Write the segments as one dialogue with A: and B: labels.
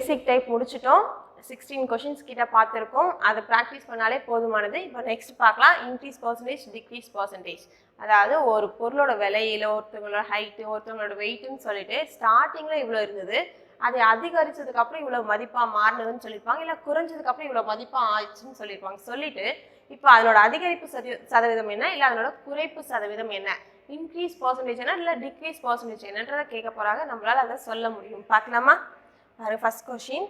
A: பேசிக் type முடிச்சிட்டோம். Sixteen questions கிட்ட பார்த்துருக்கோம். அதை ப்ராக்டிஸ் பண்ணாலே போதுமானது. இப்போ நெக்ஸ்ட் பார்க்கலாம். இன்க்ரீஸ் பர்சன்டேஜ் டிக்ரீஸ் பர்சன்டேஜ் அதாவது ஒரு பொருளோட விலையில ஒருத்தவங்களோட ஹைட்டு ஒருத்தவங்களோட வெயிட்டுன்னு சொல்லிட்டு ஸ்டார்டிங்கில் இவ்வளோ இருந்தது. அதை அதிகரிச்சதுக்கப்புறம் இவ்வளோ மதிப்பாக மாறினதுன்னு சொல்லியிருப்பாங்க. இல்லை குறைஞ்சதுக்கப்புறம் இவ்வளோ மதிப்பாக ஆயிடுச்சுன்னு சொல்லியிருப்பாங்க. சொல்லிட்டு இப்போ அதனோட அதிகரிப்பு சதவீதம் என்ன? இல்லை அதனோட குறைப்பு சதவீதம் என்ன? இன்க்ரீஸ் பர்சன்டேஜ் என்ன? இல்லை டிக்ரீஸ் பர்சன்டேஜ் என்னன்றதை கேட்க போகிறாங்க நம்மளால் அதை சொல்ல முடியும். பார்க்கலாமா? ஃபர்ஸ்ட் கொஷின்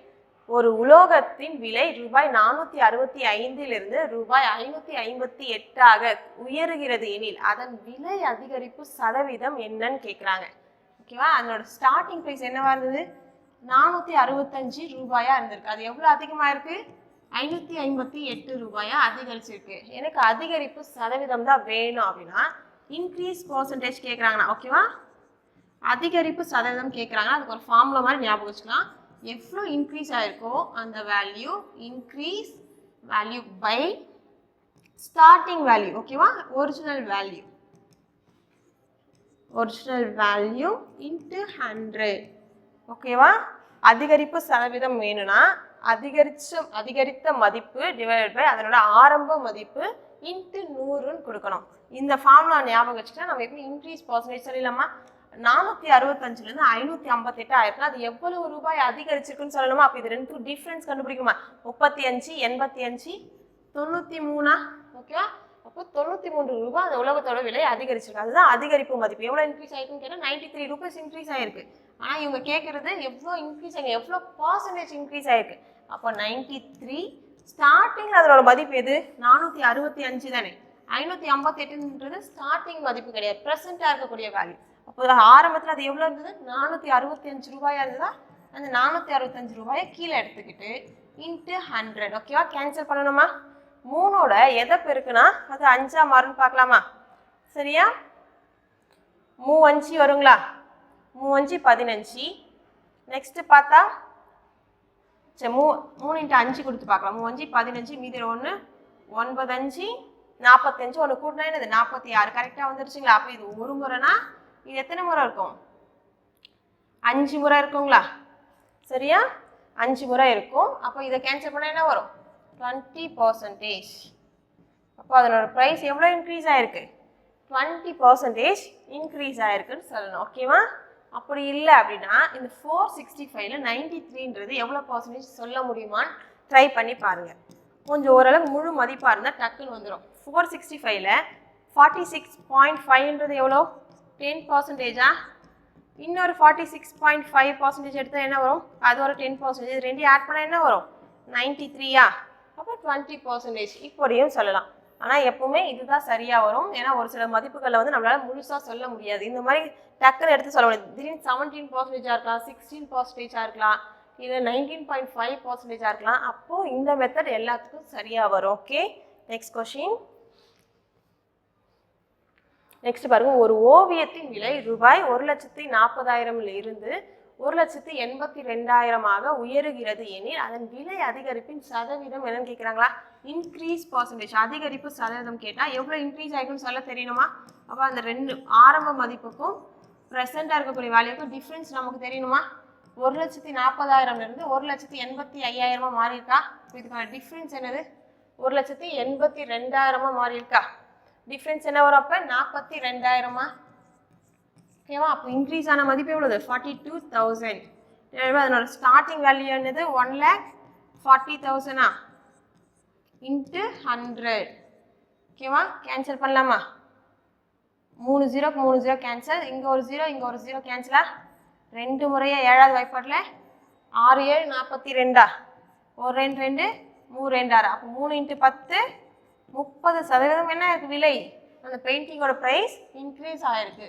A: ஒரு உலோகத்தின் விலை ரூபாய் நானூற்றி அறுபத்தி ஐந்திலிருந்து ரூபாய் ஐநூற்றி ஐம்பத்தி எட்டாக உயருகிறது எனில் அதன் விலை அதிகரிப்பு சதவீதம் என்னன்னு கேட்குறாங்க ஓகேவா அதனோட ஸ்டார்டிங் ப்ரைஸ் என்னவா இருந்தது? நானூற்றி அறுபத்தஞ்சு ரூபாயாக இருந்திருக்கு. அது எவ்வளோ அதிகமாக இருக்குது ஐநூற்றி ஐம்பத்தி எட்டு ரூபாயாக அதிகரிச்சிருக்கு. எனக்கு அதிகரிப்பு சதவீதம் தான் வேணும் அப்படின்னா இன்க்ரீஸ் பர்சன்டேஜ் கேட்குறாங்கண்ணா ஓகேவா அதிகரிப்பு சதவீதம் கேட்குறாங்க அதுக்கு ஒரு ஃபார்முலா மாதிரி ஞாபகம் வச்சுக்கலாம். எவ்வளோ இன்க்ரீஸ் ஆகிருக்கோ அந்த value increase value by starting value ஓகேவா original value original value into hundred ஓகேவா அதிகரிப்பு சதவீதம் வேணும்னா அதிகரிச்ச அதிகரித்த மதிப்பு டிவைடட் பை அதனோட ஆரம்ப மதிப்பு இன்ட்டு நூறுன்னு கொடுக்கணும். இந்த ஃபார்முலா ஞாபகம் வச்சுக்கிட்டா நம்ம எப்படி இன்க்ரீஸ் பர்சன்டேஜ் சொல்லலாமா நானூற்றி அறுபத்தஞ்சுலேருந்து ஐநூற்றி ஐம்பத்தெட்டு ஆயிருக்குன்னா அது எவ்வளவு ரூபாய் அதிகரிச்சிருக்குன்னு சொல்லணுமா? அப்போ இது ரெண்டுக்கும் டிஃப்ரென்ஸ் கண்டுபிடிக்குமா முப்பத்தி அஞ்சு எண்பத்தி அஞ்சு தொண்ணூற்றி மூணா? ஓகேவா அப்போ தொண்ணூற்றி மூன்று ரூபாய் அந்த உலகத்தோட விலை அதிகரிச்சிருக்கு. அதுதான் அதிகரிப்பு மதிப்பு. எவ்வளோ இன்க்ரீஸ் ஆயிருக்குன்னு கேட்டால் நைன்டி த்ரீ ருபீஸ் இன்க்ரீஸ் ஆயிருக்கு. ஆனால் இவங்க கேட்குறது எவ்வளோ இன்க்ரீஸ் ஆகிருக்கு எவ்வளோ பர்சன்டேஜ் இன்க்ரீஸ் ஆயிருக்கு? அப்போ நைன்டி த்ரீ ஸ்டார்டிங்கில் அதனோட மதிப்பு எது? நானூற்றி அறுபத்தி அஞ்சு தானே. ஐநூற்றி ஐம்பத்தெட்டுன்றது ஸ்டார்டிங் மதிப்பு கிடையாது. ப்ரெசென்ட்டாக இருக்கக்கூடிய வேல்யூ அப்போ ஆரம்பத்தில் அது எவ்வளோ இருந்தது? நானூற்றி அறுபத்தி அஞ்சு ரூபாயா இருந்ததா? அந்த நானூற்றி அறுபத்தஞ்சு ரூபாயை கீழே எடுத்துக்கிட்டு இன்ட்டு ஹண்ட்ரட் ஓகேவா கேன்சல் பண்ணணுமா? மூணோட எதை பெருக்குனா அது அஞ்சா மாறுன்னு பார்க்கலாமா? சரியா? மூ அஞ்சு வருங்களா? மூ அஞ்சு பதினஞ்சு. நெக்ஸ்ட்டு பார்த்தா சரி மூ மூணு இன்ட்டு அஞ்சு கொடுத்து பார்க்கலாம். மூ அஞ்சு பதினஞ்சு மீதி ஒன்று ஒன்பது அஞ்சு நாற்பத்தஞ்சு ஒன்று கூட்டினா என்னது? நாற்பத்தி ஆறு. கரெக்டாக வந்துருச்சுங்களா? அப்போ இது ஒரு முறைனா இது எத்தனை முறை இருக்கும்? அஞ்சு முறை இருக்குங்களா? சரியா? அஞ்சு முறை இருக்கும். அப்போ இதை கேன்சல் பண்ணால் என்ன வரும்? டுவெண்ட்டி பர்சன்டேஜ் அப்போ அதனோட ப்ரைஸ் எவ்வளோ இன்க்ரீஸ் ஆகிருக்கு டுவெண்ட்டி பர்சன்டேஜ் இன்க்ரீஸ் ஆகிருக்குன்னு சொல்லணும். ஓகேவா அப்படி இல்லை அப்படின்னா இந்த ஃபோர் சிக்ஸ்டி ஃபைவ்ல நைன்டி த்ரீன்றது எவ்வளோ பர்சன்டேஜ் சொல்ல முடியுமான்னு ட்ரை பண்ணி பாருங்கள் கொஞ்சம் ஓரளவுக்கு முழு மதிப்பாக இருந்தால் டக்குன்னு வந்துடும் ஃபோர் சிக்ஸ்டி ஃபைவ்ல ஃபார்ட்டி சிக்ஸ் பாயிண்ட் ஃபைவ்ன்றது எவ்வளோ? டென் பர்சன்டேஜா இன்னொரு forty six point five percentage எடுத்தால் என்ன வரும்? அது ஒரு டென் பர்சன்டேஜ் ரெண்டையும் ஆட் பண்ணால் என்ன வரும்? நைன்டி த்ரீயா அப்போ டுவெண்ட்டி பர்சன்டேஜ் இப்படியும் சொல்லலாம். ஆனால் எப்பவுமே இதுதான் சரியாக வரும். ஏன்னா ஒரு சில மதிப்புகளை வந்து நம்மளால் முழுசாக சொல்ல முடியாது. இந்த மாதிரி டக்குன்னு எடுத்து சொல்ல முடியாது. திடீர்னு செவன்டீன் பர்சன்டேஜாக இருக்கலாம் சிக்ஸ்டீன் பர்சன்டேஜாக இருக்கலாம் இல்லை நைன்டீன் பாயிண்ட் ஃபைவ் பர்சன்டேஜாக இருக்கலாம். அப்போது இந்த மெத்தட் எல்லாத்துக்கும் சரியாக வரும். ஓகே நெக்ஸ்ட் கொஷின் நெக்ஸ்ட் பாருங்க ஒரு ஓவியத்தின் விலை ரூபாய் ஒரு லட்சத்தி நாற்பதாயிரம்ல இருந்து ஒரு லட்சத்தி எண்பத்தி ரெண்டாயிரமாக உயருகிறது எனில் அதன் விலை அதிகரிப்பின் சதவீதம் என்னன்னு கேட்குறாங்களா இன்க்ரீஸ் பர்சன்டேஜ் அதிகரிப்பு சதவீதம் கேட்டால் எவ்வளோ இன்க்ரீஸ் ஆகிருக்குன்னு சொல்ல தெரியணுமா அப்போ அந்த ரெண்டு ஆரம்ப மதிப்புக்கும் ப்ரெசென்ட்டாக இருக்கக்கூடிய வேல்யூக்கும் டிஃப்ரென்ஸ் நமக்கு தெரியணுமா ஒரு லட்சத்தி நாற்பதாயிரம்லேருந்து ஒரு லட்சத்தி எண்பத்தி ஐயாயிரமாக மாறியிருக்கா? இதுக்கான டிஃப்ரென்ஸ் என்னது? ஒரு லட்சத்தி எண்பத்தி ரெண்டாயிரமாக மாறியிருக்கா? டிஃப்ரென்ஸ் என்ன வரும் அப்போ? நாற்பத்தி ரெண்டாயிரமா? ஓகேவா? அப்போ இன்க்ரீஸ் ஆன மதிப்பு எவ்வளோது ஃபார்ட்டி டூ தௌசண்ட் அதனோட ஸ்டார்டிங் வேல்யூ என்னது? ஒன் லேக் ஃபார்ட்டி தௌசண்டா இன்ட்டு ஹண்ட்ரட் ஓகேவா? கேன்சல் பண்ணலாமா? மூணு ஜீரோ மூணு ஜீரோ கேன்சல் இங்கே ஒரு ஜீரோ இங்கே ஒரு ஜீரோ கேன்சலா ரெண்டு முறையாக ஏழாவது வாய்ப்பாட்டில் ஆறு ஏழு நாற்பத்தி ரெண்டா? ஒரு ரெண்டு ரெண்டு மூணு ரெண்டு ஆறு அப்போ மூணு இன்ட்டு பத்து முப்பது சதவீதம் என்ன இருக்கு விலை? அந்த பெயிண்டிங்கோட ப்ரைஸ் இன்க்ரீஸ் ஆயிருக்கு.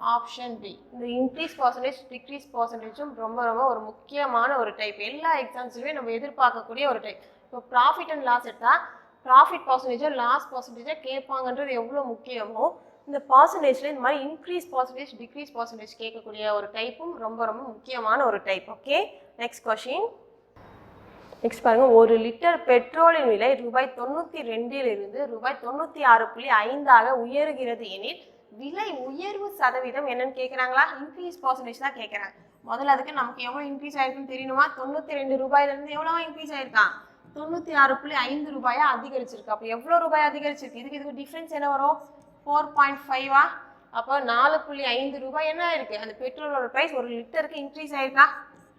A: ஆப்ஷன் பி இந்த இன்க்ரீஸ் பர்சன்டேஜ் டிக்ரீஸ் பர்சன்டேஜும் ரொம்ப ரொம்ப ஒரு முக்கியமான ஒரு டைப் எல்லா எக்ஸாம்ஸ்லையுமே நம்ம எதிர்பார்க்கக்கூடிய ஒரு டைப் இப்போ ப்ராஃபிட் அண்ட் லாஸ் எடுத்தால் ப்ராஃபிட் பர்சன்டேஜோ லாஸ் பர்சன்டேஜோ கேட்பாங்கன்றது எவ்வளோ முக்கியமோ இந்த பர்சன்டேஜில் இந்த மாதிரி இன்க்ரீஸ் பர்சன்டேஜ் டிக்ரீஸ் பர்சன்டேஜ் கேட்கக்கூடிய ஒரு டைப்பும் ரொம்ப ரொம்ப முக்கியமான ஒரு type okay next question next பாருங்கள் ஒரு லிட்டர் பெட்ரோலின் விலை ரூபாய் தொண்ணூற்றி ரெண்டிலிருந்து ரூபாய் தொண்ணூற்றி ஆறு புள்ளி ஐந்தாக உயர்கிறது எனில் விலை உயர்வு சதவீதம் என்னன்னு கேட்குறாங்களா இன்க்ரீஸ் பர்சன்டேஜ் தான் கேட்குறாங்க முதல்ல அதுக்கு நமக்கு எவ்வளோ இன்க்ரீஸ் ஆயிருக்குன்னு தெரியணுமா? தொண்ணூற்றி ரெண்டு ரூபாயிலேருந்து எவ்வளோ இன்க்ரீஸ் ஆயிருக்கான்? தொண்ணூற்றி ஆறு புள்ளி ஐந்து ரூபாயா அதிகரிச்சிருக்கு. அப்போ எவ்வளோ ரூபாய் அதிகரிச்சிருக்கு? இதுக்கு இதுக்கு டிஃப்ரென்ஸ் என்ன வரும்? ஃபோர் பாயிண்ட் ஃபைவா அப்போ நாலு புள்ளி ஐந்து ரூபாய் என்ன இருக்குது அந்த பெட்ரோலோட ப்ரைஸ் ஒரு லிட்டருக்கு இன்க்ரீஸ் ஆயிருக்கா?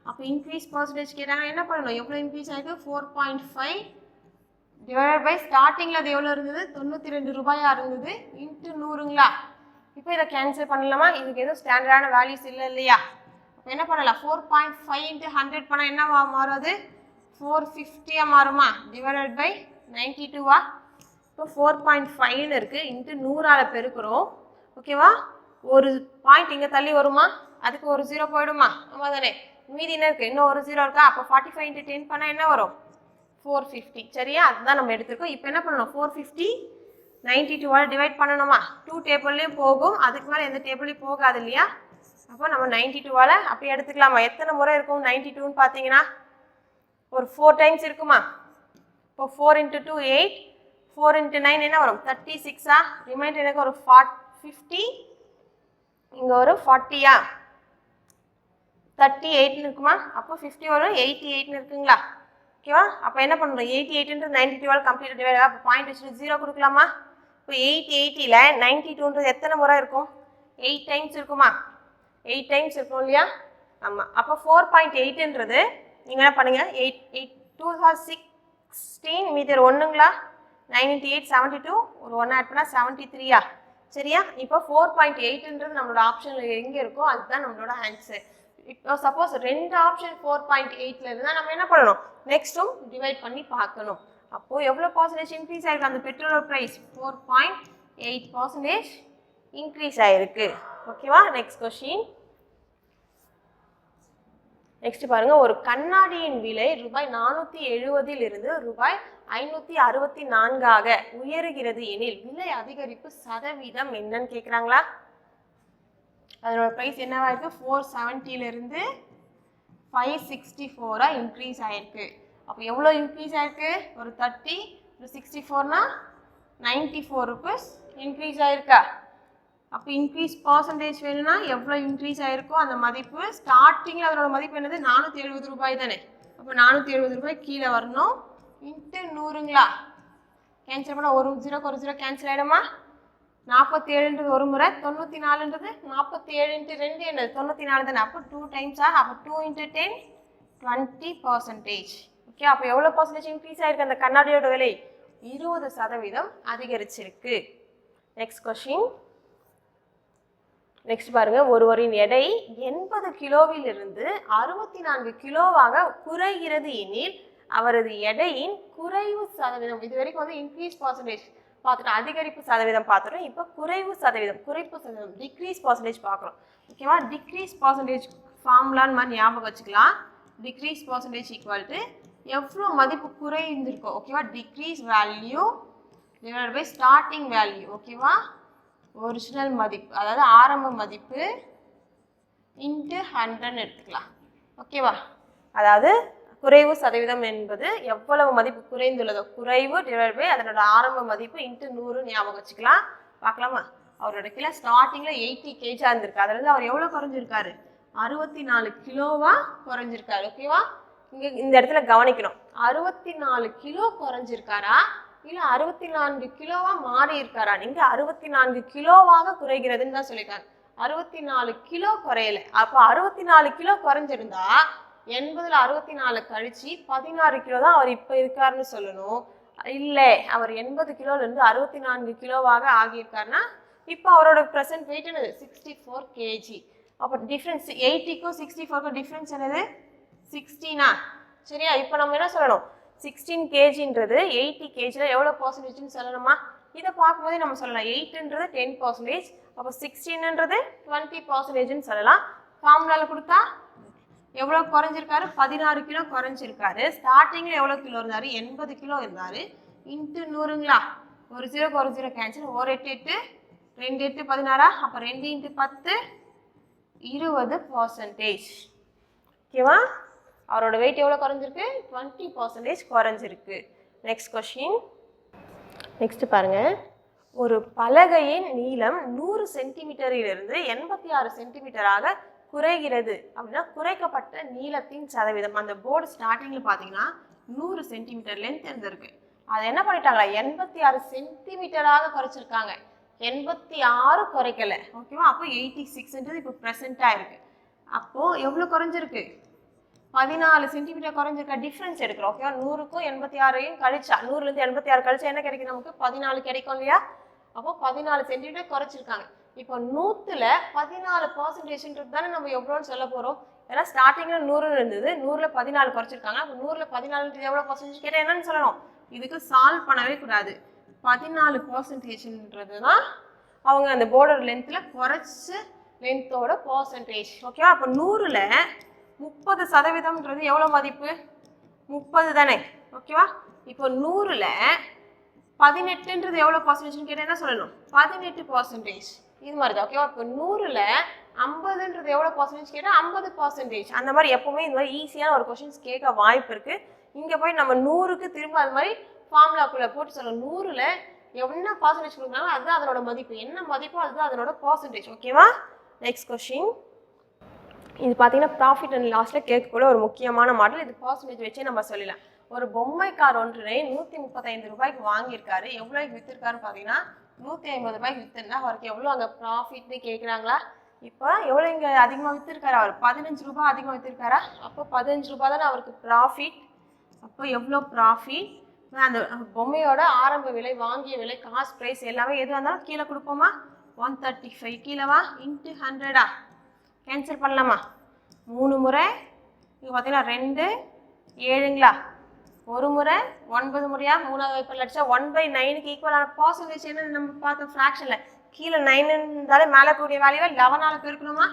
A: அப்போ இன்க்ரீஸ் பர்சன்டேஜ் கேட்டாங்க என்ன பண்ணணும்? எவ்வளோ இன்க்ரீஸ் ஆகிருக்கு four point five divide by ஸ்டார்டிங்கில் அது எவ்வளோ இருந்தது? தொண்ணூற்றி ரெண்டு ரூபாயாக இருந்தது. இன்ட்டு நூறுங்களா? இப்போ இதை கேன்சல் பண்ணலாமா? இதுக்கு எதுவும் ஸ்டாண்டர்டான வேல்யூஸ் இல்லை இல்லையா? அப்போ என்ன பண்ணலாம்? Four point five into hundred பண்ணால் என்ன மாறும் அது ஃபோர் ஃபிஃப்டியாக மாறுமா? டிவைடட் பை நைன்டி டூவா இப்போ ஃபோர் பாயிண்ட் ஃபைவ்னு இருக்குது இன்ட்டு நூறால் பெருக்கிறோம். ஓகேவா ஒரு பாயிண்ட் இங்கே தள்ளி வருமா? அதுக்கு ஒரு ஜீரோ போயிடுமா? ஆமாம் தானே மீதி என்ன இருக்குது இன்னும் ஒரு ஜீரோ இருக்கா? அப்போ ஃபார்ட்டி ஃபைவ் இன்ட்டு டென் பண்ணால் என்ன வரும்? ஃபோர் ஃபிஃப்டி சரியா? அதுதான் நம்ம எடுத்திருக்கோம். இப்போ என்ன பண்ணணும்? ஃபோர் ஃபிஃப்டி நைன்டி டூவால் டிவைட் பண்ணணுமா? டூ டேபிள்லேயும் போகும். அதுக்கு மேலே எந்த டேபிளையும் போகாது இல்லையா? அப்போ நம்ம நைன்டி டூவால் அப்படி எடுத்துக்கலாமா? எத்தனை முறை இருக்கும் நைன்டி டூன்னு பார்த்தீங்கன்னா? ஒரு ஃபோர் டைம்ஸ் இருக்குமா? இப்போ four into two eight four into nine என்ன வரும்? தேர்ட்டி சிக்ஸா ரிமைண்டர் எனக்கு ஒரு ஃபார்ட் ஃபிஃப்டி இங்கே ஒரு ஃபார்ட்டியா தேர்ட்டி எயிட்னு இருக்குமா? அப்போ ஃபிஃப்டி வரும் எயிட்டி எயிட்னு இருக்குங்களா? ஓகேவா அப்போ என்ன பண்ணுறோம் எயிட்டி எயிட்டுன்றது நைன்டி டூவால் கம்ப்ளீட் டிவைட் அப்போ பாயிண்ட் வச்சுட்டு ஜீரோ கொடுக்கலாமா? இப்போ எயிட்டி எயிட்டியில் நைன்டி டூன்றது எத்தனை முறை இருக்கும்? எயிட் டைம்ஸ் இருக்குமா? எயிட் டைம்ஸ் இருக்கும் இல்லையா? ஆமாம் அப்போ ஃபோர் பாயிண்ட் எயிட்டுன்றது நீங்கள் என்ன பண்ணுங்கள் eight eight two thousand sixteen மீதர் ஒன்றுங்களா நைன்டி எயிட் செவன்ட்டி டூ ஒரு ஒன் ஆட் பண்ணால் செவன்ட்டி த்ரீயா சரியா? இப்போ ஃபோர் பாயிண்ட் எயிட்டுன்றது நம்மளோட ஆப்ஷனில் எங்கே இருக்கோ அதுதான் நம்மளோட ஆன்சர் இப்போ சப்போஸ் uh, ரெண்டு ஆப்ஷன் ஃபோர் பாயிண்ட் எயிட்ல இருந்தால் நம்ம என்ன பண்ணணும்? நெக்ஸ்ட்டும் டிவைட் பண்ணி பார்க்கணும். அப்போது எவ்வளோ பர்சன்டேஜ் இன்க்ரீஸ் ஆயிருக்கு? அந்த petrol price four point eight percentage increase ஆயிருக்கு. ஓகேவா நெக்ஸ்ட் கொஷின் நெக்ஸ்ட் பாருங்க. ஒரு கண்ணாடியின் விலை ரூபாய் நானூற்றி எழுபதில் இருந்து ரூபாய் ஐநூற்றி அறுபத்தி நான்காக உயருகிறது எனில் விலை அதிகரிப்பு சதவீதம் என்னன்னு கேட்குறாங்களா அதனோட ப்ரைஸ் என்னவாகிருக்கு ஃபோர் செவன்ட்டிலேருந்து ஃபைவ் சிக்ஸ்டி ஃபோராக இன்க்ரீஸ் ஆகிருக்கு அப்போ எவ்வளோ இன்க்ரீஸ் ஆகிருக்கு ஒரு தேர்ட்டி ஒரு சிக்ஸ்டி ஃபோர்னா நைன்ட்டி ஃபோர் ருபீஸ் இன்க்ரீஸ் ஆகிருக்கா அப்போ இன்க்ரீஸ் பர்சன்டேஜ் வேணும்னா எவ்வளோ இன்க்ரீஸ் ஆகிருக்கோ அந்த மதிப்பு ஸ்டார்டிங்கில் அதனோட மதிப்பு என்னது? நானூற்றி எழுபது ரூபாய் தானே. அப்போ நானூற்றி எழுபது ரூபாய் கீழே வரணும். இன்ட்டு நூறுங்களா? கேன்சல் பண்ணால் ஒரு ஜீரோக்கு ஒரு ஜீரோ கேன்சல் ஆகிடுமா நாற்பத்தி ஏழுன்றது ஒரு முறை தொண்ணூற்றி நாலுன்றது நாற்பத்தி ஏழு இன்ட்டு ரெண்டு என்னது? தொண்ணூற்றி நாலு தானே அப்போ டூ டைம்ஸா அப்போ two into ten twenty percentage okay அப்போ எவ்வளோ பர்சன்டேஜ் இன்க்ரீஸ் ஆயிருக்கு அந்த கண்ணாடியோட விலை? இருபது சதவீதம் அதிகரிச்சிருக்கு. நெக்ஸ்ட் கொஷின் நெக்ஸ்ட் பாருங்க ஒருவரின் எடை எண்பது கிலோவிலிருந்து அறுபத்தி நான்கு கிலோவாக குறைகிறது எனில் அவரது எடையின் குறைவு சதவீதம் இது வரைக்கும் வந்து இன்க்ரீஸ் பர்சன்டேஜ் பார்த்துட்டோம். அதிகரிப்பு சதவீதம் பார்த்துட்டோம். இப்போ குறைவு சதவீதம் குறைப்பு சதவீதம் டிக்ரீஸ் பர்சன்டேஜ் பார்க்குறோம். ஓகேவா? டிக்ரீஸ் பர்சன்டேஜ் ஃபார்முலான்னு மாதிரி ஞாபகம் வச்சுக்கலாம். டிக்ரீஸ் பர்சன்டேஜ் ஈக்குவல் டு எவ்வளோ மதிப்பு குறைந்திருக்கோ ஓகேவா? Decrease value divide by starting value ஓகேவா? ஒரிஜினல் மதிப்பு அதாவது ஆரம்ப மதிப்பு இன்ட்டு ஹண்ட்ரட்னு எடுத்துக்கலாம். ஓகேவா? அதாவது குறைவு சதவீதம் என்பது எவ்வளவு மதிப்பு குறைந்துள்ளதோ குறைவு டிவைட் பை அதனோட ஆரம்ப மதிப்பு இன்ட்டு நூறு ஞாபகம் வச்சுக்கலாம். பார்க்கலாமா? அவரோட கிலோ ஸ்டார்டிங்கில் எயிட்டி கேஜாக இருந்திருக்கு. அதுலேருந்து அவர் எவ்வளோ குறைஞ்சிருக்காரு? அறுபத்தி நாலு கிலோவா குறைஞ்சிருக்காரு. ஓகேவா இங்கே இந்த இடத்துல கவனிக்கணும். அறுபத்தி நாலு கிலோ குறைஞ்சிருக்காரா? இல்லை அறுபத்தி நான்கு கிலோவா மாறி இருக்காரா நீங்கள் அறுபத்தி நான்கு கிலோவாக குறைகிறதுன்னு தான் சொல்லியிருக்காங்க. அறுபத்தி நாலு கிலோ குறையல. அப்போ அறுபத்தி நாலு கிலோ குறைஞ்சிருந்தா எண்பதுல அறுபத்தி நாலு கழிச்சு பதினாறு கிலோ தான் அவர் இப்போ இருக்காருன்னு சொல்லணும். இல்லை அவர் எண்பது கிலோலேருந்து அறுபத்தி நான்கு கிலோவாக ஆகியிருக்காருன்னா இப்போ அவரோட ப்ரெசன்ட் வெயிட் என்னது? சிக்ஸ்டி ஃபோர் கேஜி அப்போ டிஃப்ரென்ஸ் எயிட்டிக்கும் சிக்ஸ்டி ஃபோருக்கும் டிஃப்ரென்ஸ் என்னது? சிக்ஸ்டீனா சரியா? இப்போ நம்ம என்ன சொல்லணும்? சிக்ஸ்டீன் கேஜின்றது எயிட்டி கேஜியில் எவ்வளோ பர்சன்டேஜ்னு சொல்லணுமா? இதை பார்க்கும்போதே நம்ம சொல்லலாம். எயிட்டுன்றது டென் பர்சன்டேஜ் அப்போ சிக்ஸ்டீன்ன்றது டுவெண்ட்டி பர்சன்டேஜ்னு சொல்லலாம். ஃபார்முலாவில் கொடுத்தா எவ்வளோ குறைஞ்சிருக்காரு? பதினாறு கிலோ குறைஞ்சிருக்காரு. ஸ்டார்டிங்கில் எவ்வளோ கிலோ இருந்தார்? எண்பது கிலோ இருந்தார். இன்ட்டு நூறுங்களா? ஒரு ஜீரோக்கு ஒரு ஜீரோ கேன்சல் ஒரு எட்டு எட்டு ரெண்டு எட்டு பதினாறா? அப்போ ரெண்டு இன்ட்டு பத்து இருபது பர்சன்டேஜ் ஓகேவா அவரோட வெயிட் எவ்வளோ குறைஞ்சிருக்கு? டுவெண்ட்டி பர்சன்டேஜ் குறைஞ்சிருக்கு. நெக்ஸ்ட் கொஷின் நெக்ஸ்ட் பாருங்கள் ஒரு பலகையின் நீளம் நூறு சென்டிமீட்டரிலிருந்து எண்பத்தி ஆறு சென்டிமீட்டராக குறைகிறது அப்படின்னா குறைக்கப்பட்ட நீளத்தின் சதவீதம். அந்த போர்டு ஸ்டார்டிங்கில் பார்த்தீங்கன்னா நூறு சென்டிமீட்டர் லென்த் இருந்திருக்கு. அதை என்ன பண்ணிட்டாங்க? எண்பத்தி ஆறு சென்டிமீட்டராக குறைச்சிருக்காங்க. எண்பத்தி ஆறு குறைக்கல. ஓகேவா அப்போ எயிட்டி சிக்ஸ்ன்றது இப்போ ப்ரெசென்ட்டாக இருக்கு. அப்போது எவ்வளோ குறைஞ்சிருக்கு? பதினாலு சென்டிமீட்டர் குறைஞ்சிருக்க டிஃப்ரென்ஸ் எடுக்கிறோம். ஓகேவா நூறுக்கும் எண்பத்தி ஆறையும் கழிச்சா நூறுலேருந்து எண்பத்தி ஆறு கழிச்சா என்ன கிடைக்கும் நமக்கு? பதினாலு கிடைக்கும் இல்லையா? அப்போ பதினாலு சென்டிமீட்டர் குறைச்சிருக்காங்க. இப்போ நூற்றுல பதினாலு பர்சன்டேஜ்ன்றது தானே நம்ம எவ்வளோன்னு சொல்ல போகிறோம் ஏன்னா ஸ்டார்டிங்கில் நூறு இருந்தது. நூறில் பதினாலு குறைச்சிருக்காங்க. அப்போ நூறில் பதினாலு எவ்வளோ பர்சன்டேஜ் கேட்டால் என்னன்னு சொல்லணும். இதுக்கு சால்வ் பண்ணவே கூடாது. பதினாலு பர்சன்டேஜ்ன்றது தான் அவங்க அந்த போர்டர் லென்த்தில் குறைச்சி லென்த்தோட பர்சன்டேஜ் ஓகேவா அப்போ நூறில் முப்பது சதவீதம்ன்றது எவ்வளோ மதிப்பு? முப்பது தானே. ஓகேவா இப்போ நூறில் பதினெட்டுன்றது எவ்வளோ பர்சன்டேஜ்னு கேட்டால் என்ன சொல்லணும்? பதினெட்டு பர்சன்டேஜ் இது மாதிரி தான் ஓகேவா இப்போ நூறில் ஐம்பதுன்றது எவ்வளோ பர்சன்டேஜ் கேட்டால் ஐம்பது பர்சன்டேஜ் அந்த மாதிரி எப்பவுமே இந்த மாதிரி ஈஸியான ஒரு கொஷின்ஸ் கேட்க வாய்ப்பு இருக்குது இங்கே போய் நம்ம நூறுக்கு திரும்ப அது மாதிரி ஃபார்முலாக்குள்ளே போட்டு சொல்லணும் நூறில் என்ன பர்சன்டேஜ் கொடுக்குறாங்களோ அதுதான் அதனோட மதிப்பு. என்ன மதிப்போ அதுதான் அதனோட பர்சன்டேஜ் ஓகேவா நெக்ஸ்ட் கொஷின் இது பார்த்தீங்கன்னா ப்ராஃபிட் அண்ட் லாஸில் கேட்கக்கூட ஒரு முக்கியமான மாடல் இது பர்சன்டேஜ் வச்சே நம்ம சொல்லலாம் ஒரு பொம்மை கார் ஒன்றினை நூற்றி முப்பத்தைந்து ரூபாய்க்கு வாங்கியிருக்காரு. எவ்வளோக்கு விற்றுருக்காருன்னு பார்த்தீங்கன்னா நூற்றி ஐம்பது ரூபாய்க்கு விற்றுனா அவருக்கு எவ்வளோ அங்கே ப்ராஃபிட்னு கேட்குறாங்களா இப்போ எவ்வளோ இங்கே அதிகமாக விற்றுருக்காரு அவர் பதினஞ்சு ரூபாய் அதிகமாக விற்றுருக்காரா அப்போ பதினஞ்சு ரூபா தானே அவருக்கு ப்ராஃபிட் அப்போ எவ்வளோ ப்ராஃபிட் அந்த பொம்மையோட ஆரம்ப விலை வாங்கிய விலை காஸ்ட் ப்ரைஸ் எல்லாமே எது வந்தாலும் கீழே கொடுப்போமா? ஒன் தேர்ட்டி ஃபைவ் கீழேவா இன்ட்டு ஹண்ட்ரடா கேன்சல் பண்ணலாமா? மூணு முறை. இங்கே பார்த்தீங்கன்னா ரெண்டு ஏழுங்களா? ஒரு முறை ஒன்பது முறையா மூணாவது வைப்பில் அடிச்சா ஒன் பை நைனுக்கு ஈக்குவலான பர்சன்டேஜ் என்ன நம்ம பார்த்தோம் ஃப்ராக்ஷனில் கீழே நைன் இருந்தாலே மேலே கூடிய வேல்யூவை லெவனால் பெருக்கணுமா?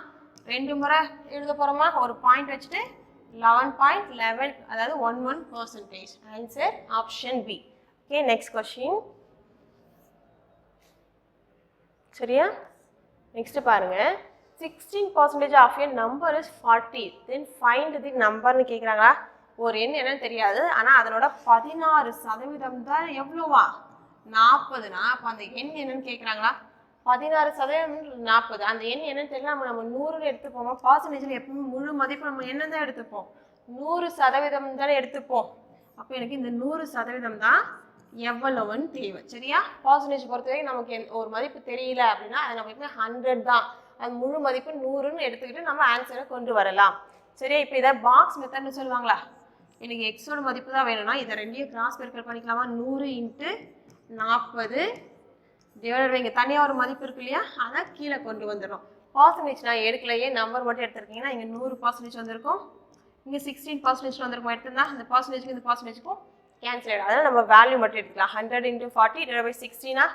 A: ரெண்டு முறை எழுத போகிறோமா ஒரு பாயிண்ட் வச்சுட்டு லெவன் பாயிண்ட் லெவன் அதாவது one one percentage answer option B okay next question சரியா? நெக்ஸ்ட் பாருங்க. Sixteen percentage of a number is forty then find the நம்பர்னு கேட்குறாங்களா ஒரு எண் என்னன்னு தெரியாது. ஆனால் அதனோட பதினாறு சதவீதம் தான் எவ்வளோவா? நாற்பதுனா அப்போ அந்த எண் என்னன்னு கேட்குறாங்களா பதினாறு சதவீதம் நாற்பது அந்த எண் என்னன்னு தெரியல. நம்ம நம்ம நூறுன்னு எடுத்துப்போமா? பர்சன்டேஜில் எப்பவுமே முழு மதிப்பு நம்ம என்ன தான் எடுத்துப்போம். நூறு சதவீதம் தானே எடுத்துப்போம். அப்போ எனக்கு இந்த நூறு சதவீதம் தான் எவ்வளவுன்னு தேவை சரியா? பர்சன்டேஜ் பொறுத்த வரைக்கும் நமக்கு ஒரு மதிப்பு தெரியல அப்படின்னா அது நம்ம எப்பவுமே ஹண்ட்ரட் தான். அது முழு மதிப்பு நூறுன்னு எடுத்துக்கிட்டு நம்ம ஆன்சரை கொண்டு வரலாம். சரியா? இப்போ இதை பாக்ஸ் மெத்தட்னு சொல்லுவாங்களா? எனக்கு எக்ஸோட மதிப்பு தான் வேணும்னா இதை ரெண்டையும் கிராஸ் பெருக்கல் பண்ணிக்கலாமா? நூறு இன்ட்டு நாற்பது. டிவைட் இங்கே தனியாக ஒரு மதிப்பு இருக்கு இல்லையா? அதை கீழே கொண்டு வந்துடும் பர்சன்டேஜ் நான் எடுக்கலையே நம்பர் மட்டும் எடுத்திருக்கீங்கன்னா இங்கே நூறு பர்சன்டேஜ் வந்திருக்கும். இங்கே சிக்ஸ்டீன் பர்சன்டேஜ் வந்திருக்கும்? எடுத்திருந்தா அந்த பர்சன்டேஜ்க்கு இந்த பர்சன்டேஜ்க்கும் கேன்சல் ஆகிடும் அதனால் நம்ம வேல்யூ மட்டும் எடுத்துக்கலாம். Hundred into forty divide by சிக்ஸ்டீனா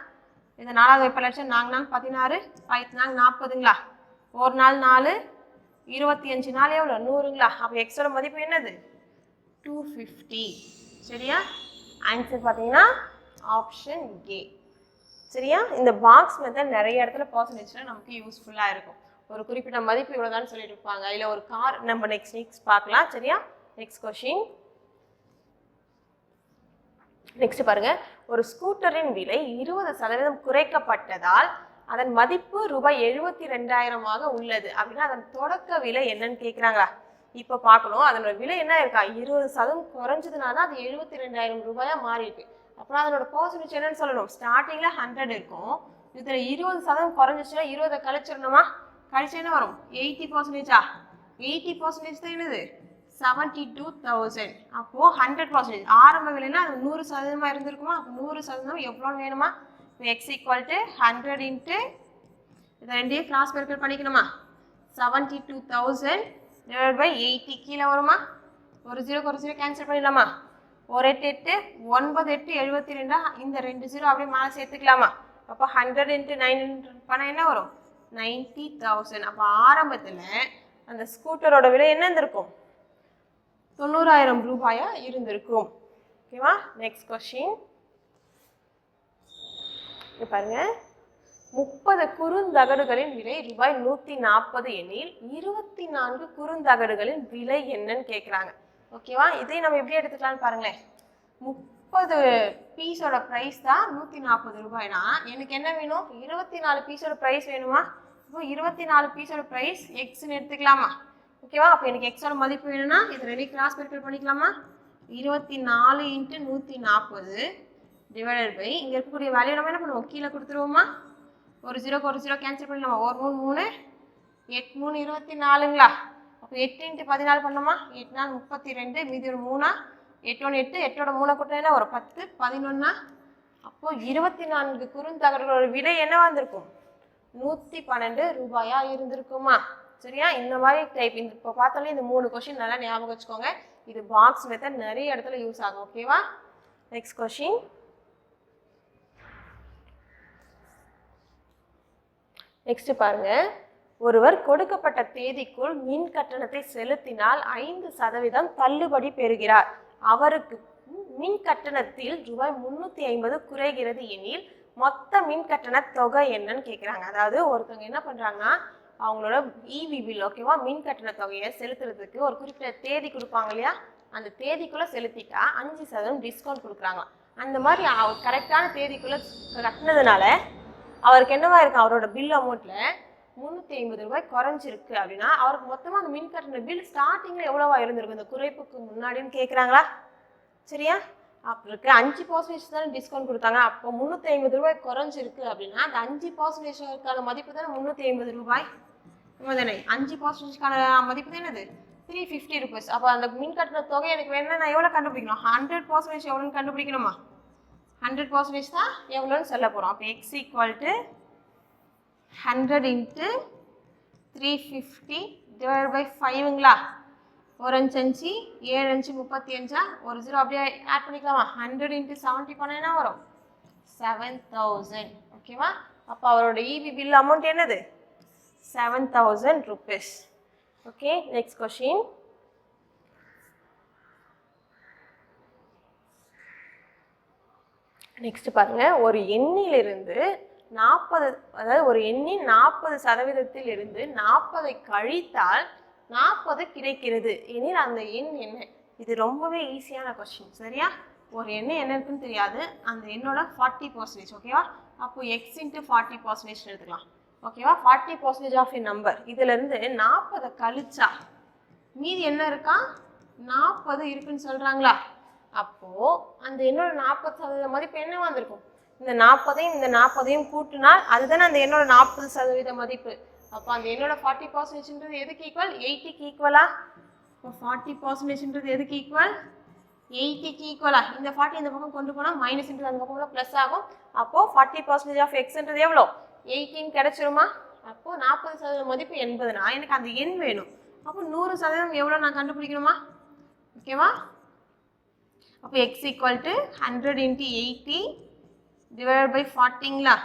A: இந்த நாலாவது வெப்ப லட்சம். நாங்க நாள் பதினாறு ஃபைவ் நாங்க நாற்பதுங்களா? ஒரு நாள் நாலு இருபத்தி அஞ்சு நாள் எவ்வளோ நூறுங்களா? அப்போ எக்ஸோட மதிப்பு என்னது? டூ ஃபிஃப்டி சரியா? ஆன்சர் பார்த்தீங்கன்னா ஆப்ஷன் ஏ சரியா? இந்த பாக்ஸ் மெத்தட் நிறைய இடத்துல பர்சன்டேஜில் நமக்கு யூஸ்ஃபுல்லாக இருக்கும். ஒரு குறிப்பிட்ட மதிப்பு இவ்வளோதான் சொல்லிட்டு இருப்பாங்க. இல்லை ஒரு கார் நம்ம நெக்ஸ்ட் நெக்ஸ்ட் பார்க்கலாம். சரியா? நெக்ஸ்ட் கொஷின் நெக்ஸ்ட் பாருங்க. ஒரு ஸ்கூட்டரின் விலை இருபது சதவீதம் குறைக்கப்பட்டதால் அதன் மதிப்பு ரூபாய் எழுபத்தி ரெண்டாயிரமாக உள்ளது. அப்படின்னா அதன் தொடக்க விலை என்னன்னு கேட்குறாங்களா இப்போ பார்க்கணும் அதனோட விலை என்ன இருக்கா? இருபது சதம் குறைஞ்சதுனால தான் அது எழுபத்தி ரெண்டாயிரம் ரூபாயா மாறியிருக்கு. அப்புறம் அதனோட பர்சன்டேஜ் என்னன்னு சொல்லணும். ஸ்டார்டிங்கில் ஹண்ட்ரட் இருக்கும். இதில் இருபது சதம் குறைஞ்சிச்சுன்னா இருபதை கழிச்சிடணுமா? கழிச்சு என்ன வரும்? எயிட்டி பர்சன்டேஜா எயிட்டி பர்சன்டேஜ் தான் என்னது? செவன்டி டூ தௌசண்ட் அப்போது ஹண்ட்ரட் பர்சன்டேஜ் ஆரம்ப விலைனா அது நூறு சதவீதமாக இருந்திருக்குமா? அப்போ நூறு சதவீதம் எவ்வளோன்னு வேணுமா? X equal to hundred into இதை ரெண்டையும் கிராஸ் பெருக்கல் பண்ணிக்கணுமா? Seventy two thousand divide by eighty கீழே வருமா? ஒரு ஜீரோ ஒரு ஜீரோ கேன்சல் பண்ணிடலாமா? ஒரு எட்டு எட்டு ஒன்பது எட்டு எழுபத்தி ரெண்டா? இந்த ரெண்டு ஜீரோ அப்படியே மேலே சேர்த்துக்கலாமா? அப்போ ஹண்ட்ரட் இன்ட்டு நைன் பணம் என்ன வரும்? நைன்டி தௌசண்ட் அப்போ ஆரம்பத்தில் அந்த ஸ்கூட்டரோட விலை என்ன இருந்திருக்கும்? தொண்ணூறாயிரம் ரூபாயா இருந்திருக்கும். ஓகேவா நெக்ஸ்ட் கொஷின் பாருங்கள் முப்பது குறுந்தகடுகளின் விலை ரூபாய் நூத்தி நாற்பது எண்ணில் இருபத்தி நான்கு குறுந்தகடுகளின் விலை என்னன்னு கேட்குறாங்க ஓகேவா? இதை நம்ம எப்படி எடுத்துக்கலாம்னு பாருங்களேன். முப்பது பீஸோட ப்ரைஸ் தான் நூத்தி நாற்பது ரூபாய்னா எனக்கு என்ன வேணும்? இருபத்தி நாலு பீஸோட ப்ரைஸ் வேணுமா? இப்போ இருபத்தி நாலு பீஸோட ப்ரைஸ் எக்ஸ்ன்னு எடுத்துக்கலாமா? ஓகேவா? அப்போ எனக்கு எக்ஸோட மதிப்பு வேணும்னா இது ரெண்டு கிராஸ் பெருக்கல் பண்ணிக்கலாமா? இருபத்தி நாலு இன்ட்டு நூற்றி நாற்பது டிவைடட் பை இங்கே இருக்கக்கூடிய வேல்யூ நம்ம என்ன பண்ணுவோம்? கீழே கொடுத்துருவோமா? ஒரு ஜீரோக்கு ஒரு ஜீரோ கேன்சல் பண்ணலாமா ஒரு மூணு மூணு எட்டு மூணு இருபத்தி நாலுங்களா? அப்போ எட்டு இன்ட்டு பதினாலு பண்ணோமா? எட்டு நாள் முப்பத்தி ரெண்டு மீதி ஒரு மூணா? எட்டு ஒன்று எட்டு எட்டோட மூணை கூட்டினா ஒரு பத்து பதினொன்னா? அப்போது இருபத்தி நான்கு குறுந்தகடுகளோட விலை என்ன வந்திருக்கும் நூற்றி பன்னெண்டு ரூபாயா இருந்திருக்குமா? சரியா? இந்த மாதிரி டைப் இந்த இப்போ பார்த்தாலே இந்த மூணு கொஷின் நல்லா ஞாபகம் வச்சுக்கோங்க. இது பாக்ஸ் மெத்தட் நிறைய இடத்துல யூஸ் ஆகும் ஓகேவா நெக்ஸ்ட் கொஷின் நெக்ஸ்ட் பாருங்க. ஒருவர் கொடுக்கப்பட்ட தேதிக்குள் மின் கட்டணத்தை செலுத்தினால் ஐந்து சதவீதம் தள்ளுபடி பெறுகிறார். அவருக்கு மின் கட்டணத்தில் ரூபாய் முந்நூற்றி ஐம்பது குறைகிறது எனில் மொத்த மின் கட்டண தொகை என்னன்னு கேட்குறாங்க அதாவது ஒருத்தவங்க என்ன பண்ணுறாங்கன்னா அவங்களோட இவி பில் ஓகேவா மின் கட்டண தொகையை செலுத்துறதுக்கு ஒரு குறிப்பிட்ட தேதி கொடுப்பாங்க இல்லையா? அந்த தேதிக்குள்ளே செலுத்திட்டா அஞ்சு சதவீதம் டிஸ்கவுண்ட் கொடுக்குறாங்க. அந்த மாதிரி அவர் கரெக்டான தேதிக்குள்ளே கட்டினதுனால அவருக்கு என்னவா இருக்கு? அவரோட பில் அமௌண்ட்டில் முந்நூற்றி ஐம்பது ரூபாய் குறைஞ்சிருக்கு அப்படின்னா அவருக்கு மொத்தமாக அந்த மின் கட்டண பில் ஸ்டார்டிங்கில் எவ்வளோவா இருந்திருக்கும் இந்த குறைப்புக்கு முன்னாடின்னு கேட்குறாங்களா சரியா? அப்புறம் இருக்கு அஞ்சு பர்சன்டேஜ் தானே டிஸ்கவுண்ட் கொடுத்தாங்க. அப்போ முந்நூற்றி ஐம்பது ரூபாய் குறைஞ்சிருக்கு அப்படின்னா அந்த அஞ்சு பர்சன்டேஜ்க்கான மதிப்பு தானே முந்நூற்றி ஐம்பது ரூபாய்? தானே? அஞ்சு பர்சன்டேஜ்க்கான மதிப்பு தான் என்னது த்ரீ ஃபிஃப்டி ருபீஸ் அப்போ அந்த மின் கட்டண தொகை எனக்கு வேணும்னா நான் எவ்வளோ கண்டுபிடிக்கணும்? ஹண்ட்ரட் பர்சன்டேஜ் எவ்வளோன்னு கண்டுபிடிக்கணுமா? ஹண்ட்ரட் பர்சன்டேஜ் தான் எவ்வளோன்னு சொல்ல போகிறோம் அப்போ x equal to hundred into three fifty divide by ஃபைவுங்களா ஒரு அஞ்சு அஞ்சு ஏழு அஞ்சு முப்பத்தி அஞ்சா? ஒரு ஜீரோ அப்படியே ஆட் பண்ணிக்கலாமா? ஹண்ட்ரட் இன்ட்டு செவன்ட்டி பண்ணா வரும்? செவன் தௌசண்ட் ஓகேவா அப்போ அவரோட இபி பில் அமௌண்ட் என்னது? Seven thousand rupees okay next question next பாருங்கள் ஒரு எண்ணிலிருந்து நாற்பது அதாவது ஒரு எண்ணின் நாற்பது சதவீதத்தில் இருந்து நாற்பதை கழித்தால் நாற்பது கிடைக்கிறது. எனில் அந்த எண் என்ன? இது ரொம்பவே ஈஸியான கொஸ்டின் சரியா? ஒரு எண்ணு என்ன இருக்குன்னு தெரியாது. அந்த எண்ணோட ஃபார்ட்டி பர்சன்டேஜ் ஓகேவா அப்போ எக்ஸ் இன்ட்டு ஃபார்ட்டி பர்சன்டேஜ் எடுத்துக்கலாம். ஓகேவா forty percentage of a number இதுலேருந்து நாற்பதை கழிச்சா மீதி என்ன இருக்கா? நாற்பது இருக்குன்னு சொல்கிறாங்களா அப்போது அந்த எண்ணோட நாற்பது சதவீத மதிப்பு என்ன வந்திருக்கும் இந்த நாற்பதையும் இந்த நாற்பதையும் கூட்டினால் அதுதானே அந்த எண்ணோட நாற்பது சதவீத மதிப்பு. அப்போ அந்த என்னோட ஃபார்ட்டி பர்சன்டேஜ்ன்றது எதுக்கு ஈக்குவல் எயிட்டிக்கு ஈக்குவலா இப்போ ஃபார்ட்டி பர்சன்டேஜ்ன்றது எதுக்கு ஈக்குவல் எயிட்டிக்கு ஈக்குவலா இந்த ஃபார்ட்டி இந்த பக்கம் கொண்டு போனால் மைனஸ் அந்த பக்கம் ப்ளஸ் ஆகும். அப்போது ஃபார்ட்டி பர்சன்டேஜ் ஆஃப் எக்ஸ்ன்றது எவ்வளோ? எயிட்டின்னு கிடைச்சிருமா? அப்போது நாற்பது சதவீத மதிப்பு எண்பதுனா எனக்கு அந்த எண் வேணும். அப்போ நூறு சதவீதம் எவ்வளோ நான் கண்டுபிடிக்கணுமா? ஓகேவா அப்போ x equal to hundred into eighty divide by ஃபார்ட்டிங்களா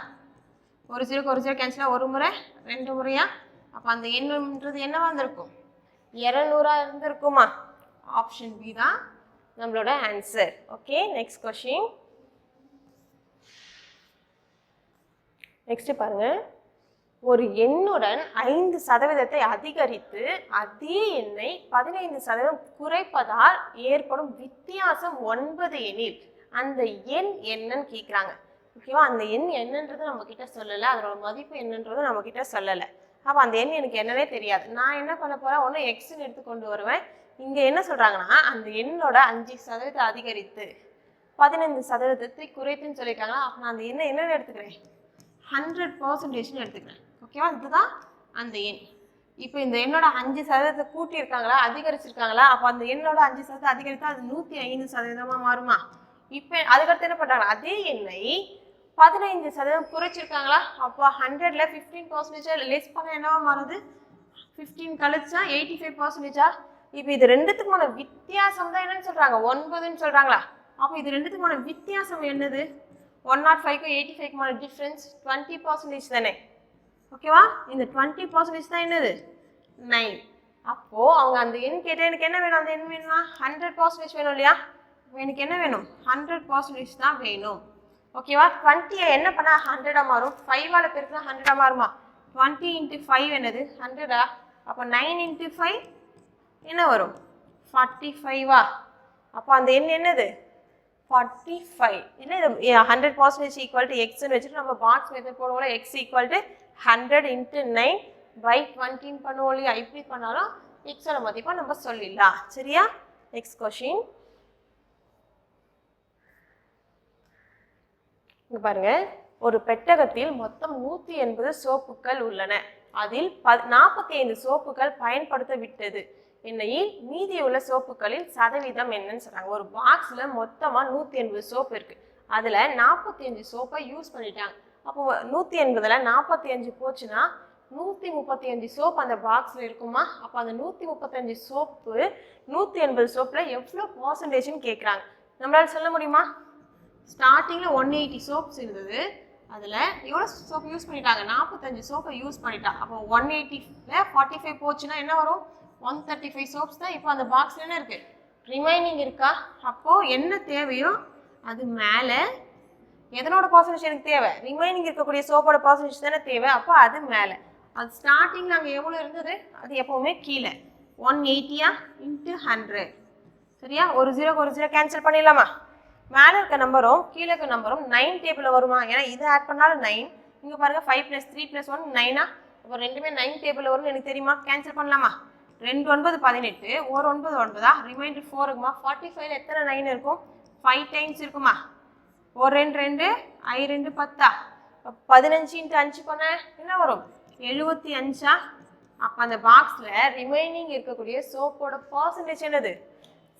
A: ஒரு ஜீரோக்கு ஒரு ஜீரோ கேன்சலாக ஒரு முறை ரெண்டு முறையா? அப்போ அந்த எண்ணுன்றது என்னவா இருந்திருக்கும்? இரநூறா இருந்திருக்குமா? ஆப்ஷன் பி தான் நம்மளோட answer okay next question next பாருங்கள் ஒரு எண்ணுடன் ஐந்து சதவீதத்தை அதிகரித்து அதே எண்ணை பதினைந்து சதவீதம் குறைப்பதால் ஏற்படும் வித்தியாசம் ஒன்பது எண்ணில் அந்த எண் என்னன்னு கேட்குறாங்க ஓகேவா? அந்த எண் என்னன்றது நம்ம கிட்ட சொல்லலை. அதோட மதிப்பு என்னன்றதும் நம்ம கிட்ட சொல்லலை. அப்போ அந்த எண் எனக்கு என்னன்னே தெரியாது. நான் என்ன பண்ண போறேன்? ஒன்று எக்ஸ்ன்னு எடுத்து கொண்டு வருவேன். இங்கே என்ன சொல்கிறாங்கன்னா அந்த எண்ணோட அஞ்சு சதவீதத்தை அதிகரித்து பதினைந்து சதவீதத்தை குறைத்துன்னு சொல்லியிருக்காங்களா? அப்போ நான் அந்த எண்ணை என்னென்னு எடுத்துக்கிறேன்? ஹண்ட்ரட் பர்சன்டேஜ்னு எடுத்துக்கிறேன். ஓகேவா இதுதான் அந்த எண். இப்போ இந்த எண்ணோட அஞ்சு சதவீதத்தை கூட்டியிருக்காங்களா? அதிகரிச்சிருக்காங்களா? அப்போ அந்த எண்ணோட அஞ்சு சதவீதம் அதிகரித்தா அது நூற்றி ஐந்து சதவீதமாக மாறுமா? இப்போ அதுக்கடுத்து என்ன பண்ணுறாங்க அதே எண்ணை பதினைந்து சதவீதம் குறைச்சிருக்காங்களா? அப்போ ஹண்ட்ரட்ல ஃபிஃப்டீன் பர்சன்டேஜ் லெஸ் பண்ண என்னவா மாறுது? ஃபிஃப்டீன் கழிச்சா எயிட்டி ஃபைவ் பர்சன்டேஜா இப்போ இது ரெண்டுத்துக்குமான வித்தியாசம் தான் என்னன்னு சொல்கிறாங்க ஒன்பதுன்னு சொல்கிறாங்களா அப்போ இது ரெண்டுத்துக்குமான வித்தியாசம் என்னது? ஒன் நாட் ஃபைவ்க்கு எயிட்டி ஃபைவ்க்குமான டிஃப்ரென்ஸ் டுவெண்ட்டி பர்சன்டேஜ் தானே. ஓகேவா? இந்த டுவெண்ட்டி பர்சன்டேஜ் தான் என்னது? நைன் அப்போது அவங்க அந்த எண் கேட்டால் எனக்கு என்ன வேணும்? அந்த எண் வேணுமா? ஹண்ட்ரட் பர்சன்டேஜ் வேணும் இல்லையா? எனக்கு என்ன வேணும்? ஹண்ட்ரட் பர்சன்டேஜ் தான் வேணும். ஓகேவா? டுவெண்ட்டியை என்ன பண்ணால் ஹண்ட்ரடாக மாறும்? ஃபைவால் பெருக்கினா ஹண்ட்ரடாக மாறுமா? டுவெண்ட்டி இன்ட்டு ஃபைவ் என்னது? ஹண்ட்ரடா அப்போ நைன் இன்ட்டு ஃபைவ் என்ன வரும்? ஃபார்ட்டி ஃபைவா அப்போ அந்த எண் என்னது? ஃபார்ட்டி ஃபைவ் இல்லை இது ஹண்ட்ரட் பர்சன்டேஜ் ஈக்குவல் டு எக்ஸ்னு வச்சுட்டு நம்ம பாக்ஸ் மெத்தட் போடுவோம் x equal to hundred into nine by டுவெண்ட்டின்னு பண்ணுவோம் இல்லையா? இப்படி பண்ணாலும் எக்ஸோட மதிப்பாக நம்ம சொல்லிடலாம். சரியா? நெக்ஸ்ட் கொஷின் இங்கே பாருங்கள் ஒரு பெட்டகத்தில் மொத்தம் நூற்றி எண்பது சோப்புகள் உள்ளன. அதில் ப நாற்பத்தி ஐந்து சோப்புகள் பயன்படுத்த விட்டது என்னையில் மீதியுள்ள சோப்புகளின் சதவீதம் என்னன்னு சொல்கிறாங்க ஒரு பாக்ஸில் மொத்தமாக நூற்றி எண்பது சோப்பு இருக்குது அதில் நாற்பத்தி அஞ்சு சோப்பை யூஸ் பண்ணிட்டாங்க. அப்போ நூற்றி எண்பதில் நாற்பத்தி அஞ்சு போச்சுன்னா நூற்றி முப்பத்தி அஞ்சு சோப் அந்த பாக்ஸில் இருக்குமா? அப்போ அந்த நூற்றி முப்பத்தஞ்சு சோப்பு நூற்றி எண்பது சோப்பில் எவ்வளோ பர்சன்டேஜ்னு கேட்குறாங்க நம்மளால் சொல்ல முடியுமா? ஸ்டார்டிங்கில் ஒன் எயிட்டி சோப்ஸ் இருந்தது. அதில் எவ்வளோ சோப் யூஸ் பண்ணிட்டாங்க? நாற்பத்தஞ்சு சோப்பை யூஸ் பண்ணிட்டா. அப்போ ஒன் எயிட்டியில் ஃபார்ட்டி ஃபைவ் போச்சுன்னா என்ன வரும்? ஒன் தேர்ட்டி ஃபைவ் சோப்ஸ் தான் இப்போ அந்த பாக்ஸில் என்ன இருக்குது ரிமைனிங் இருக்கா? அப்போது என்ன தேவையோ அது மேலே எதனோட பர்சன்டேஜ் எனக்கு தேவை? ரிமைனிங் இருக்கக்கூடிய சோப்போட பர்சன்டேஜ் தானே தேவை. அப்போ அது மேலே. அது ஸ்டார்டிங்கில் அங்கே எவ்வளோ இருந்தது? அது எப்போவுமே கீழே. ஒன் எயிட்டியா இன்ட்டு ஹண்ட்ரட் சரியா? ஒரு ஜீரோக்கு ஒரு ஜீரோ கேன்சல் பண்ணிடலாமா? மேலே இருக்க நம்பரும் கீழே இருக்க நம்பரும் நைன் டேபிளில் வருமா? ஏன்னா இது ஆட் பண்ணாலும் நைன் இங்கே பாருங்க five plus three plus one நைனா அப்போ ரெண்டுமே நைன் டேபிளில் வரும்னு எனக்கு தெரியுமா? கேன்சல் பண்ணலாமா? ரெண்டு ஒன்பது பதினெட்டு ஒரு ஒன்பது ஒன்பதா? ரிமைண்டர் ஃபோர் இருக்குமா? ஃபார்ட்டி ஃபைவ்ல எத்தனை நைன் இருக்கும்? ஃபைவ் டைம்ஸ் இருக்குமா? ஒரு ரெண்டு ரெண்டு ஐ ரெண்டு பத்தா? பதினஞ்சுன்ட்டு பதினஞ்சு இன்ட்டு அஞ்சு பண்ண என்ன வரும்? எழுபத்தி அஞ்சா? அப்போ அந்த பாக்ஸில் ரிமைனிங் இருக்கக்கூடிய சோப்போட பர்சன்டேஜ் என்னது?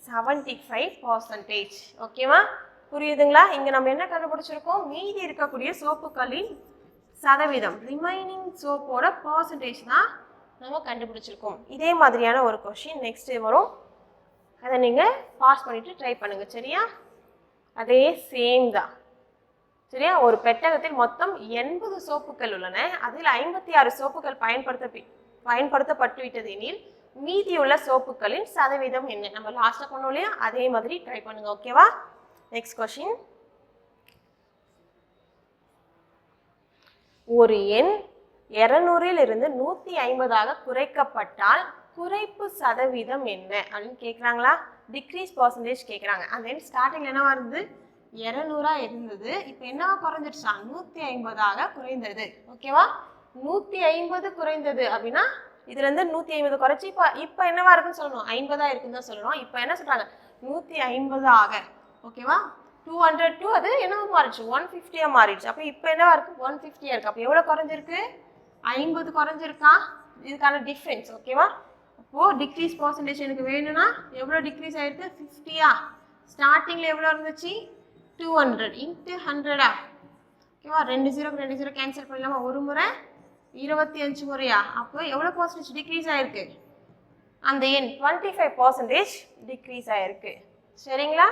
A: செவன்டி ஃபைவ் பர்சன்டேஜ் ஓகேவா புரியுதுங்களா? இங்கே நம்ம என்ன கண்டுபிடிச்சிருக்கோம்? மீதி இருக்கக்கூடிய சோப்புகளின் சதவீதம். ரிமைனிங் சோப்போட பர்சன்டேஜ் தான் நம்ம கண்டுபிடிச்சிருக்கோம். இதே மாதிரியான ஒரு கொஷின் நெக்ஸ்ட் வரும். அதை நீங்கள் பாஸ் பண்ணிட்டு ட்ரை பண்ணுங்கள் சரியா? அதே சேம் தான். சரியா? ஒரு பெட்டகத்தில் மொத்தம் எண்பது சோப்புகள் உள்ளன. அதில் ஐம்பத்தி ஆறு சோப்புகள் பயன்படுத்த பயன்படுத்தப்பட்டு விட்டது எனில் மீதியுள்ள சோப்புகளின் சதவீதம் என்ன? நம்ம லாஸ்ட்டாக பண்ணோம் இல்லையா? அதே மாதிரி ட்ரை பண்ணுங்க ஓகேவா நெக்ஸ்ட் கொஷின் ஒரு எண் இரநூறில் இருந்து நூற்றி ஐம்பதாக குறைக்கப்பட்டால் குறைப்பு சதவீதம் என்ன அப்படின்னு கேட்குறாங்களா டிக்ரீஸ் பர்சன்டேஜ் கேட்குறாங்க அந்த எண் ஸ்டார்டிங் என்னவா இருந்தது இரநூறா இருந்தது. இப்போ என்னவா குறைஞ்சிருச்சா நூற்றி ஐம்பதாக குறைந்தது. ஓகேவா நூற்றி ஐம்பது குறைந்தது அப்படின்னா இதுலேருந்து நூற்றி ஐம்பது குறைச்சி இப்போ இப்போ என்னவா இருக்குன்னு சொல்லணும்? ஐம்பதாக இருக்குன்னு தான் சொல்லணும். இப்போ என்ன சொல்கிறாங்க நூற்றி ஐம்பது ஆக ஓகேவா டூ ஹண்ட்ரட் டூ அது என்னவா மாறிடுச்சு? ஒன் ஃபிஃப்டியாக மாறிடுச்சு. அப்போ இப்போ என்னவா இருக்கு? ஒன் ஃபிஃப்டியாக இருக்குது அப்போ எவ்வளோ குறைஞ்சிருக்கு? ஐம்பது குறைஞ்சிருக்கா? இதுக்கான டிஃப்ரென்ஸ் ஓகேவா ஓ டிக்ரீஸ் பர்சன்டேஜ் எனக்கு வேணும்னா எவ்வளோ டிக்ரீஸ் ஆகிருக்கு ஃபிஃப்டியா ஸ்டார்டிங்கில் எவ்வளோ இருந்துச்சு? டூ ஹண்ட்ரட் இன்ட்டு ஹண்ட்ரடா ஓகேவா ரெண்டு ஜீரோக்கு ரெண்டு ஜீரோ கேன்சல் பண்ணலாமா? ஒரு முறை? இருபத்தி அஞ்சு முறையா? அப்போ எவ்வளோ பர்சன்டேஜ் டிக்ரீஸ் ஆயிருக்கு? அந்த எண் டுவெண்ட்டி ஃபைவ் பர்சன்டேஜ் டிக்ரீஸ் ஆயிருக்கு. சரிங்களா?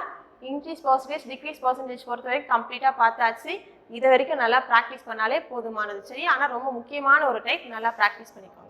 A: இன்க்ரீஸ் பர்சன்டேஜ் டிக்ரீஸ் பர்சன்டேஜ் பொறுத்த வரைக்கும் கம்ப்ளீட்டாக பார்த்தாச்சு. இது வரைக்கும் நல்லா ப்ராக்டிஸ் பண்ணாலே போதுமானது. சரி ஆனால் ரொம்ப முக்கியமான ஒரு டைப் நல்லா ப்ராக்டிஸ் பண்ணிக்கோங்க.